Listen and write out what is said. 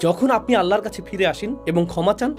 যখন আপনি আল্লাহর কাছে ফিরে আসেন এবং ক্ষমা চান